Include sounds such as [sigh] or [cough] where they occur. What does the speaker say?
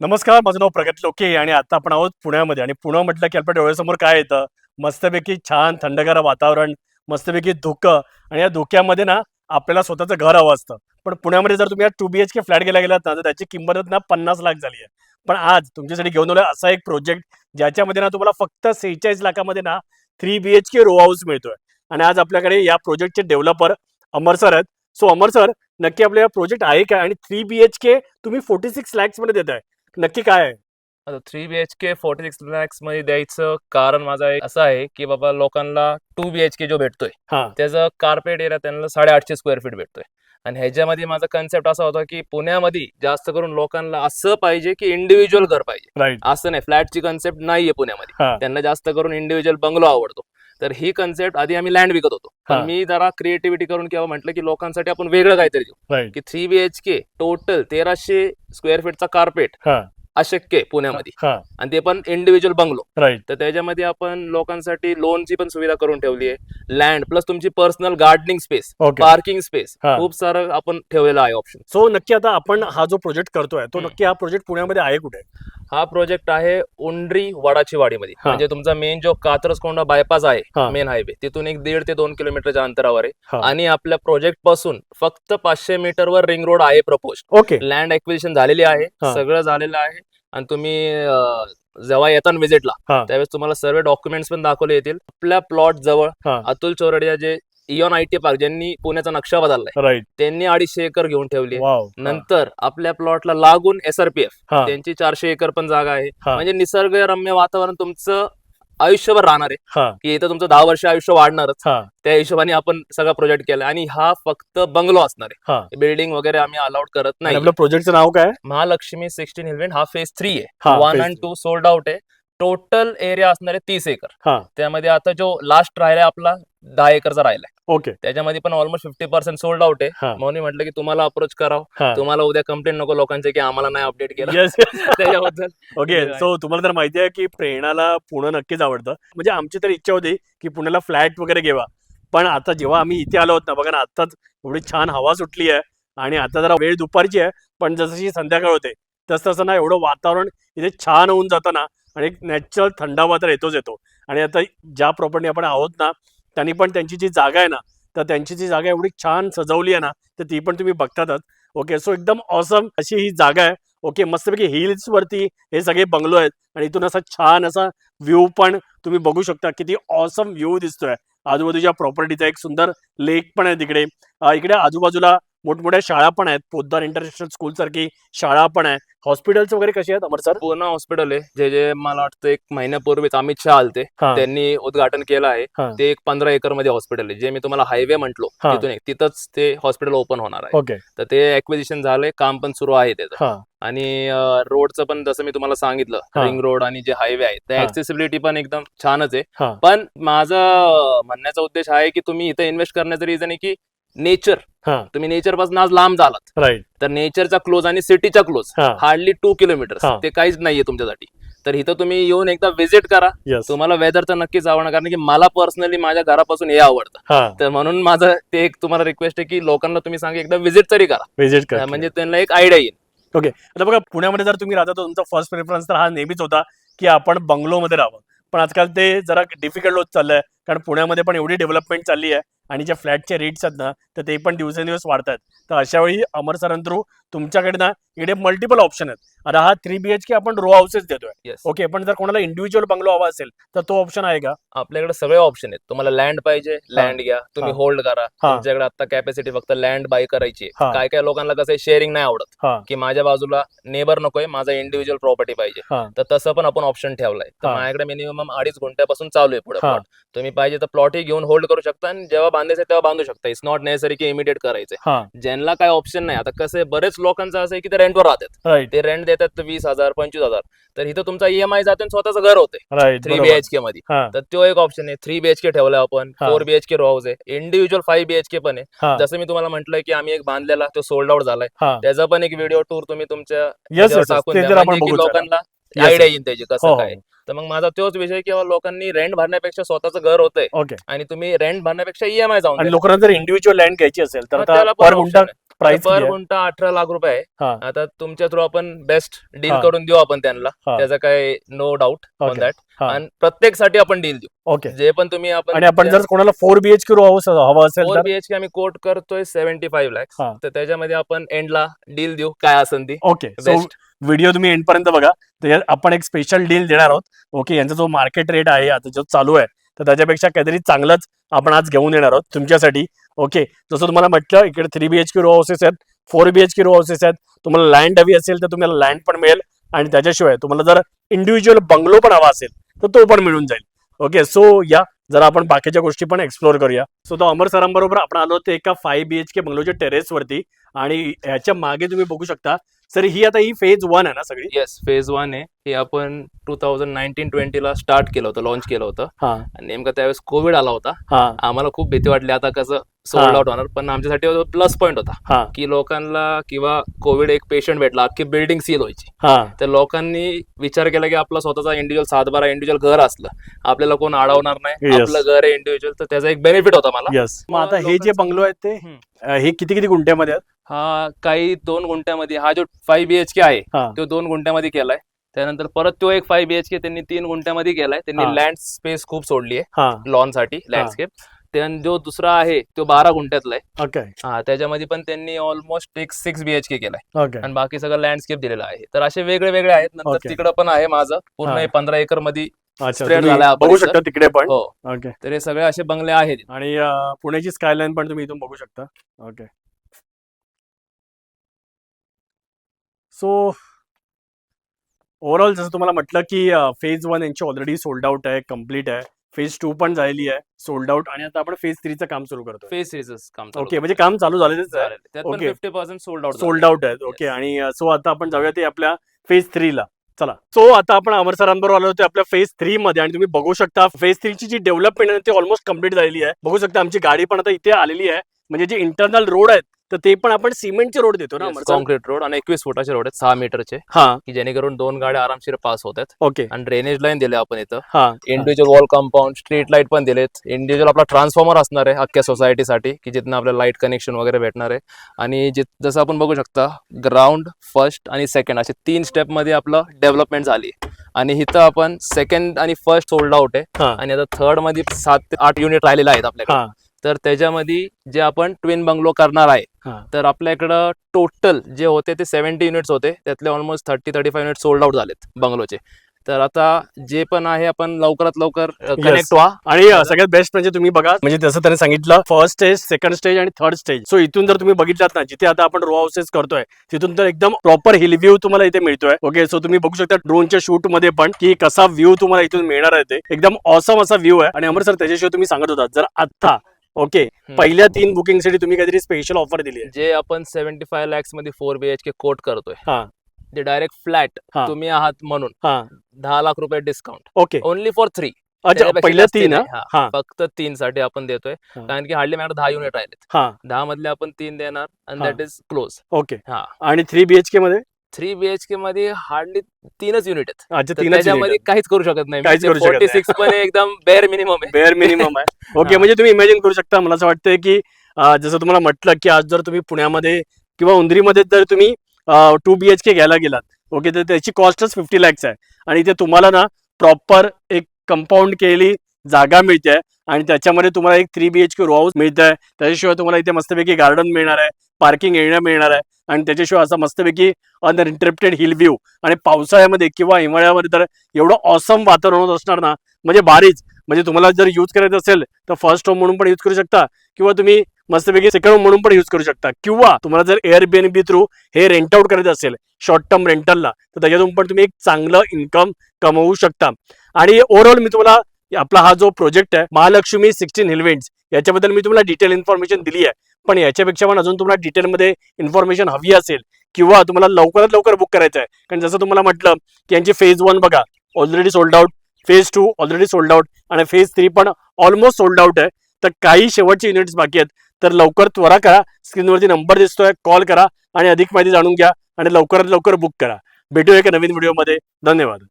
नमस्कार माझं नाव प्रगत लोके आणि आता आपण आहोत पुण्यामध्ये. आणि पुणे म्हटलं की आपल्या डोळ्यासमोर काय येतं? मस्तपैकी छान थंडगार वातावरण मस्तपैकी धुकं आणि या धुक्यामध्ये ना आपल्याला स्वतःचं घर हवं असतं. पण पुण्यामध्ये जर तुम्ही या two B H K flat गेला गेलात ना तर त्याची किंमत ना पन्नास लाख झाली आहे. पण आज तुमच्यासाठी घेऊन आलोय असा एक प्रोजेक्ट ज्याच्यामध्ये ना तुम्हाला फक्त सेहेचाळीस लाखामध्ये ना three B H K row house मिळतोय. आणि आज आपल्याकडे या प्रोजेक्टचे डेव्हलपर अमर सर आहेत. सो अमर सर नक्की आपल्या प्रोजेक्ट आहे काय आणि थ्री बी एच के तुम्ही फोर्टी सिक्स लॅक्समध्ये देत आहे नक्की काय आहे? आता three B H K forty six लॅक्समध्ये द्यायचं कारण माझं एक असं आहे की बाबा लोकांना टू बी एच के जो भेटतोय हा. त्याचं कार्पेट एरिया त्यांना साडेआठशे स्क्वेअर फीट भेटतोय. आणि ह्याच्यामध्ये माझा कन्सेप्ट असा होता की पुण्यामध्ये जास्त करून लोकांना असं पाहिजे की इंडिव्हिज्युअल घर पाहिजे. राईट असं नाही फ्लॅटची कन्सेप्ट नाहीये पुण्यामध्ये. हा. त्यांना जास्त करून इंडिव्हिज्युअल बंगलो आवडतो. तर ही कन्सेप्ट आधी आम्ही लँड विकत होतो. पण मी जरा क्रिएटिव्हिटी करून किंवा म्हटलं की लोकांसाठी आपण वेगळं काहीतरी देऊ. की three B H K total तेराशे स्क्वेअर फीटचा कार्पेट हा. अशक्य आहे पुण्यामध्ये. हा. आणि ते पण इंडिव्हिज्युअल बंगलो तर त्याच्यामध्ये आपण लोकांसाठी लोनची पण सुविधा करून ठेवली आहे. लँड प्लस तुमची personal gardening space parking space. खूप सारं आपण ठेवलेलं आहे ऑप्शन सो नक्की आता आपण हा जो प्रोजेक्ट करतोय तो. नक्की हा प्रोजेक्ट पुण्यामध्ये आहे कुठे? हा प्रोजेक्ट आहे उंडरी वडाची वाडीमध्ये हा. म्हणजे तुमचा मेन जो कात्रजकोंडा बायपास हा. आहे मेन हायवे तिथून एक दीड ते दोन किलोमीटरच्या अंतरावर आहे आणि आपल्या प्रोजेक्टपासून फक्त पाचशे मीटरवर रिंग रोड आहे प्रपोज ओके लँड एक्विजिशन झालेली आहे हा. सगळं झालेलं आहे आणि तुम्ही अं, जेव्हा येता व्हिजिटला हा. त्यावेळेस तुम्हाला सर्व डॉक्युमेंट्स पण दाखवले येतील आपल्या प्लॉट जवळ हा अतुल चोरडिया जे इयॉन आय टी पार्क ज्यांनी पुण्याचा नक्षा बदललाय राईट त्यांनी अडीचशे एकर घेऊन ठेवली वाव नंतर आपल्या प्लॉटला लागून एसआरपीएफ हा. त्यांची चारशे एकर पण जागा आहे. हा. म्हणजे निसर्गरम्य वातावरण तुमचं आयुष्यभर राहणार आहे. हा. की इथं तुमचं दहा वर्ष आयुष्य वाढणारच. हा. त्या हिशोबाने आपण सगळा प्रोजेक्ट केला आणि हा फक्त बंगलो असणार हा. आहे बिल्डिंग वगैरे आम्ही अलाउड करत आणि नाही. आपल्या प्रोजेक्टचं नाव काय? महालक्ष्मी सिक्स्टीन इलेव्हन हा फेज थ्री हा, आहे one phase and. Two sold out आहे. टोटल एरिया असणार आहे तीस एकर. हा. त्यामध्ये आता जो लास्ट राहिलाय आपला दहा एकरचा राहिलाय. ओके. त्याच्यामध्ये पण almost fifty percent sold out आहे. हा. म्हणून मी म्हटलं की तुम्हाला अप्रोच करावं. हा. तुम्हाला उद्या कंप्लेंट नको लोकांचे की आम्हाला नाही अपडेट केलं. [laughs] त्याच्याबद्दल. ओके. सो तुम्हाला तर माहिती आहे की प्रेरणाला पुणे नक्कीच आवडतं. म्हणजे आमची तर इच्छा होती की पुण्याला फ्लॅट वगैरे घेवा पण आता जेव्हा आम्ही इथे आलो होत ना बघा ना आत्ताच एवढी छान हवा सुटली आहे आणि आता जरा वेळ दुपारची आहे. पण जशी संध्याकाळ होते तस तसं ना एवढं वातावरण इथे छान होऊन जातं ना. आणि एक नॅचरल थंडावा तर येतोच येतो. आणि आता ज्या प्रॉपर्टी आपण आहोत ना त्यांनी पण त्यांची जी जागा आहे ना तर त्यांची जी जागा एवढी छान सजवली आहे ना तर ती पण तुम्ही बघतातच. ओके सो एकदम ऑसम अशी ही जागा आहे. ओके मस्तपैकी हिल्सवरती हे सगळे बंगलो आहेत. आणि इथून असा छान असा व्ह्यू पण तुम्ही बघू शकता. किती ऑसम व्ह्यू दिसतोय. आजूबाजूच्या प्रॉपर्टीचा एक सुंदर लेक पण आहे तिकडे. इकडे आजूबाजूला मोठमोठ्या शाळा पण आहेत. पोद्दार इंटरनॅशनल स्कूल सारखी शाळा पण आहे. हॉस्पिटल्स वगैरे कसे आहेत अमर सर पूर्ण हॉस्पिटल आहे. जे जे मला वाटतं एक महिन्यापूर्वीच अमित शहा आलते. हा. त्यांनी उद्घाटन केलं आहे. ते एक पंधरा एकरमध्ये हॉस्पिटल आहे. जे मी तुम्हाला हायवे म्हटलो हा. तिथून एक. तिथंच ते हॉस्पिटल ओपन होणार आहे. ओके. तर ते एक्विजिशन झालंय. काम पण सुरू आहे त्याचं. हा. आणि रोडचं पण जसं मी तुम्हाला सांगितलं हा. रिंग रोड आणि जे हायवे आहे त्या. ऍक्सेसिबिलिटी पण एकदम छानच आहे. हा. पण माझा म्हणण्याचा उद्देश आहे की तुम्ही इथं इन्व्हेस्ट करण्याचं रिझन आहे की नेचर. हा. तुम्ही नेचरपासून आज लांब झालात. राईट. तर नेचरचा क्लोज आणि सिटीचा क्लोज हा. Hardly two kilometre. ते काहीच नाहीये तुमच्यासाठी. तर इथं तुम्ही येऊन एकदा व्हिजिट करा. येस तुम्हाला वेदर तर नक्कीच आवडणार कारण की मला पर्सनली माझ्या घरापासून हे आवडतं. हा. तर म्हणून माझं ते एक तुम्हाला रिक्वेस्ट आहे की लोकांना तुम्ही सांगा एकदा व्हिजिट तरी करा. विजिट कर. म्हणजे त्यांना एक आयडिया येईल. ओके आता बघा पुण्यामध्ये जर तुम्ही राहता तर तुमचा फर्स्ट प्रेफरन्स तर हा नेहमीच होता की आपण बंगलोमध्ये राहावं. पण आजकाल ते जरा डिफिकल्ट होत चाललंय कारण पुण्यामध्ये पण एवढी डेव्हलपमेंट चालली आहे. आणि ज्या फ्लॅटचे रेट्स आहेत ना तर ते पण दिवसेंदिवस वाढतात तर अशा वेळी अमर सरांथ्रू तुमच्याकडे ना इकडे मल्टिपल ऑप्शन आहेत. आता हा थ्री बी एच के आपण रो हाऊसेस देतोय. ओके पण जर कोणाला इंडिव्हिज्युअल बंगलो हवा असेल तर तो ऑप्शन आहे का? आपल्याकडे सगळे ऑप्शन आहेत. तुम्हाला लँड पाहिजे लँड घ्या. तुम्ही हा. होल्ड करा. हा. तुमच्याकडे आता कॅपॅसिटी फक्त लँड बाय करायची आहे. हा. काय काय लोकांना कसं शेअरिंग नाही आवडत. हा. की माझ्या बाजूला नेबर नकोय माझा इंडिव्हिज्युअल प्रॉपर्टी पाहिजे. हा. तर तसं पण आपण ऑप्शन ठेवलाय. तर हा. माझ्याकडे मिनिमम अडीच गुंठ्यापासून चालू आहे पुढे हा. प्लॉट तुम्ही पाहिजे तर प्लॉटही घेऊन होल्ड करू शकता आणि जेव्हा बांधायचं तेव्हा बांधू शकता. इट्स नॉट नेसेसरी की इमिडिएट करायचं हा. ज्यांना काय ऑप्शन नाही आता कसं आहे, बरेच लोकांचं असं आहे की ते रेंटवर राहतात. राईट ते रेंट देतात वीस हजार पंचवीस हजार. तर इथं तुमचा ईएमआय जातो आणि स्वतःचं घर होते. राईट थ्री बीएचके मध्ये. हा. तर तो एक ऑप्शन आहे. थ्री बीएचके ठेवलाय आपण हा. फोर बीएचके रो हाऊस आहे. इंडिव्हिज्युअल फाईव्ह बीएचके पण आहे. हा. जसं मी तुम्हाला म्हटलंय की आम्ही एक बांधलेला तो सोल्ड आउट झालाय. हा. त्याचा पण एक व्हिडिओ टूर तुम्ही तुमच्या येस ह्याच्यावर येस टाकून ते द्या, जर आपण म्हणजे की बघू जरा. लोकांना Yes, आयडिया yes. येईल त्याची हो कसं हो काय. तर मग माझा तोच विषय की बाबा लोकांनी रेंट भरण्यापेक्षा स्वतःचं घर होतंय. ओके आणि तुम्ही रेंट भरण्यापेक्षा ईएमआय जाऊन आणि द्या. लोकांना जर इंडिव्हिज्युअल लँड घ्यायची असेल तर मग आता त्याला पण पर option गुंठा आहे. प्राइस पर गुंठा अठरा लाख रुपये आहे. हा. आता तुमच्या थ्रू आपण बेस्ट डील हा. करून देऊ आपण त्यांना. हा. त्याचा काय no doubt on Okay. That हा. आणि प्रत्येकसाठी आपण डील देऊ. ओके जे पण तुम्ही आपण आणि आपण जर कोणाला फोर बीएचके रो हाऊस हवा असेल फोर तर? बीएचके आम्ही कोट करतोय सेव्हन्टी फाईव्ह लॅक्स हा. तर त्याच्यामध्ये आपण एंडला डील देऊ. काय असेल ती? ओके सो बेस्ट व्हिडिओ तुम्ही एंड पर्यंत बघा. त्याच्यात आपण एक स्पेशल डील देणार आहोत. ओके यांचा जो मार्केट रेट आहे आता जो चालू आहे तर त्याच्यापेक्षा काहीतरी चांगलंच आपण आज घेऊन येणार आहोत तुमच्यासाठी. ओके जसं तुम्हाला म्हटलं इकडे थ्री बीएचके रो हाऊसेस आहेत फोर बीएचके रो हाऊसेस आहेत. तुम्हाला लँड हवी असेल तर तुम्हाला लँड पण मिळेल आणि त्याच्याशिवाय तुम्हाला जर इंडिव्हिज्युअल बंगलो पण हवा असेल तर तो पण मिळून जाईल. ओके सो या जरा आपण बाकीच्या गोष्टी पण एक्सप्लोर करूया. सो तो अमर सरांबरोबर आपण आलो होतो एका फाईव्ह बीएचके बंगलोच्या टेरेसवरती आणि ह्याच्या मागे तुम्ही बघू शकता सर ही आता ही फेज वन आहे ना सगळी? येस फेज वन आहे. हे आपण टू थाउजंड नाईन्टीन ट्वेंटीला स्टार्ट केलं होतं लॉन्च केलं होतं. हा. आणि नेमका त्यावेळेस कोविड आला होता. हा. आम्हाला खूप भीती वाटली. आता कसं सोल्ड. आउट होणार. पण आमच्यासाठी प्लस पॉईंट होता. हा. की लोकांना किंवा कोविड एक पेशंट भेटला अख्खी बिल्डिंग सील व्हायची. हा. तर लोकांनी विचार केला की आपला स्वतःचा इंडिव्हिज्युअल सातबारा इंडिव्हिज्युअल घर असलं आपल्याला कोण अडवणार नाही. आपलं घर आहे इंडिव्हिज्युअल तर त्याचा एक बेनिफिट होता मला. येस मग आता हे जे बंगलो आहेत ते हे किती किती गुंठ्यामध्ये आहेत? हा काही दोन गुंठ्यामध्ये हा जो फाईव्ह बीएचके आहे हा. तो दोन गुंठ्यामध्ये केलाय. त्यानंतर परत तो एक फाईव्ह बीएचके त्यांनी तीन गुंठ्यामध्ये केलाय. त्यांनी. लँड स्पेस खूप सोडली आहे. हा. लॉनसाठी लँडस्केप त्यान जो दुसरा आहे तो बारा गुंठ्यातला आहे. ओके हा त्याच्यामध्ये पण त्यांनी ऑलमोस्ट एक सिक्स बीएचके केलाय. ओके आणि बाकी सगळं लँडस्केप दिलेलं आहे. तर असे वेगळे वेगळे आहेत. नंतर Okay. तिकडं पण आहे माझं. पूर्ण हा. हे पंधरा एकरमध्ये अच्छा Spread तुम्ही झालाय हा बघू परिसर. शकता तिकडे पण. हो. ओके तर हे सगळे असे बंगले आहेत. आणि अं, पुण्याची स्कायलाईन पण तुम्ही इथून बघू शकता. ओके सो ओव्हरऑल जसं तुम्हाला म्हटलं की फेज वन यांची ऑलरेडी सोल्ड आउट आहे कंप्लीट आहे. फेज टू पण झालेली आहे सोल्ड आउट आणि आता आपण फेज थ्रीचं काम सुरू करतो फेस सिरीज काम चालू ओके म्हणजे काम चालू झालेलंच आहे. झालेलं. त्यात पण Okay. Fifty percent sold out sold out आहेत ओके आणि सो आता आपण जाऊया ते आपल्या फेज थ्रीला चला. सो आता आपण अमर सरांबरोबर आलो होतो आपल्या फेज थ्री मध्ये आणि तुम्ही बघू शकता फेज थ्रीची जी डेव्हलपमेंट आहे ती ऑलमोस्ट कंप्लीट झालेली आहे. बघू शकता आमची गाडी पण आता इथे आलेली आहे. म्हणजे जे इंटरनल रोड आहेत तर ते पण आपण सिमेंटचे रोड देतो ना कॉन्क्रीट रोड आणि एकवीस फुटाचे रोड आहेत सहा मीटरचे. हा. की जेणेकरून दोन गाड्या आरामशीर पास होत आहेत. ओके. आणि ड्रेनेज लाईन दिले आपण इथं. हा. Individual wall compound street light पण दिलेत. इंडिव्हिज्युअल आपला ट्रान्सफॉर्मर असणार आहे अख्ख्या सोसायटीसाठी की जिथनं आपल्याला लाइट कनेक्शन वगैरे भेटणार आहे. आणि जसं आपण बघू शकता ग्राउंड फर्स्ट आणि सेकंड असे तीन स्टेपमध्ये आपलं डेव्हलपमेंट झाली. आणि इथं आपण सेकंड आणि फर्स्ट सोल्ड आउट आहे. आणि आता थर्डमध्ये सात ते आठ युनिट राहिलेले आहेत आपल्याकडे. हा. तर त्याच्यामध्ये जे आपण ट्विन बंगलो करणार आहे हा. तर आपल्याकडं टोटल जे होते ते सेव्हन्टी युनिट्स होते. त्यातले almost thirty thirty five unit sold out झालेत बंगलोचे तर आता जे पण आहे आपण लवकरात लवकर कनेक्ट व्हा. आणि अ, सगळ्यात बेस्ट म्हणजे तुम्ही बघा म्हणजे जसं त्याने सांगितलं फर्स्ट स्टेज सेकंड स्टेज आणि थर्ड स्टेज सो इथून जर तुम्ही बघितलात ना जिथे आता आपण रो हाऊसेस करतोय तिथून तर एकदम प्रॉपर हिल व्ह्यू तुम्हाला इथे मिळतोय. ओके सो तुम्ही बघू शकता ड्रोनच्या शूटमध्ये पण की कसा व्ह्यू तुम्हाला इथून मिळणार आहे ते. एकदम ऑसम असा व्ह्यू आहे. आणि अमर सर त्याच्याशिवाय तुम्ही सांगत होता जर आता ओके. पहिल्या तीन बुकिंगसाठी तुम्ही काहीतरी स्पेशल ऑफर दिली आहे. जे आपण सेव्हन्टी फाय लॅक्समध्ये फोर बीएचके कोट करतोय. हा. ते डायरेक्ट फ्लॅट हा. तुम्ही आहात म्हणून. हा. दहा लाख रुपये discount okay. Only for three अच्छा पहिल्या तीन हा? हा. फक्त तीन साठी आपण देतोय. हा. कारण की हार्डली मॅडम दहा युनिट राहिलेत. हा. दहा मधले आपण तीन देणार. आणि हा. That is close okay. हा. आणि थ्री बीएचके मध्ये? थ्री बीएचके मध्ये हार्डली तीनच युनिट आहेत. तर त्याच्यामध्ये काहीच करू शकत नाही काहीच करू शकत. सिक्स पण एकदम बेअर मिनिमम आहे. बेअर मिनिमम आहे. [laughs] ओके. म्हणजे तुम्ही इमॅजिन करू शकता मला असं वाटतंय की जसं तुम्हाला म्हटलं की आज जर तुम्ही पुण्यामध्ये किंवा उंदरीमध्ये जर तुम्ही टू बी एच के घ्यायला गेलात ओके तर त्याची कॉस्टच फिफ्टी लॅक्स आहे. आणि इथे तुम्हाला ना प्रॉपर एक कंपाऊंड केलेली जागा मिळते आणि त्याच्यामध्ये तुम्हाला एक three B H K row house मिळत आहे त्याच्याशिवाय तुम्हाला इथे मस्तपैकी गार्डन मिळणार आहे पार्किंग एरिया मिळणार आहे आणि त्याच्याशिवाय असा मस्तपैकी अनइंटरप्टेड हिल व्ह्यू आणि पावसाळ्यामध्ये किंवा हिवाळ्यामध्ये तर एवढं ऑसम वातावरण होत असणार ना म्हणजे भारीच. म्हणजे तुम्हाला जर यूज करायचं असेल तर फर्स्ट होम म्हणून पण यूज करू शकता किंवा तुम्ही मस्तपैकी सेकंड होम म्हणून पण यूज करू शकता. किंवा तुम्हाला जर एअर बी थ्रू हे रेंट आउट करायचं असेल शॉर्ट टर्म रेंटलला तर त्याच्यातून पण तुम्ही एक चांगलं इन्कम कमवू शकता. आणि ओव्हरऑल मी तुम्हाला आपला हा जो प्रोजेक्ट आहे महालक्ष्मी सिक्स्टीन हिलवेंट्स याच्याबद्दल मी तुम्हाला डिटेल इन्फॉर्मेशन दिली आहे. पण याच्यापेक्षा पण अजून तुम्हाला डिटेलमध्ये इन्फॉर्मेशन हवी असेल किंवा तुम्हाला लवकरात लवकर बुक करायचं आहे. कारण जसं तुम्हाला म्हटलं की यांची फेज वन बघा already sold out phase two already sold out आणि फेज थ्री पण ऑलमोस्ट सोल्ड आउट आहे. तर काही शेवटचे युनिट्स बाकी आहेत. तर लवकर त्वरा करा. स्क्रीनवरती नंबर दिसतोय. कॉल करा. आणि अधिक माहिती जाणून घ्या. आणि लवकरात लवकर बुक करा. भेटूया एका नवीन व्हिडिओमध्ये धन्यवाद.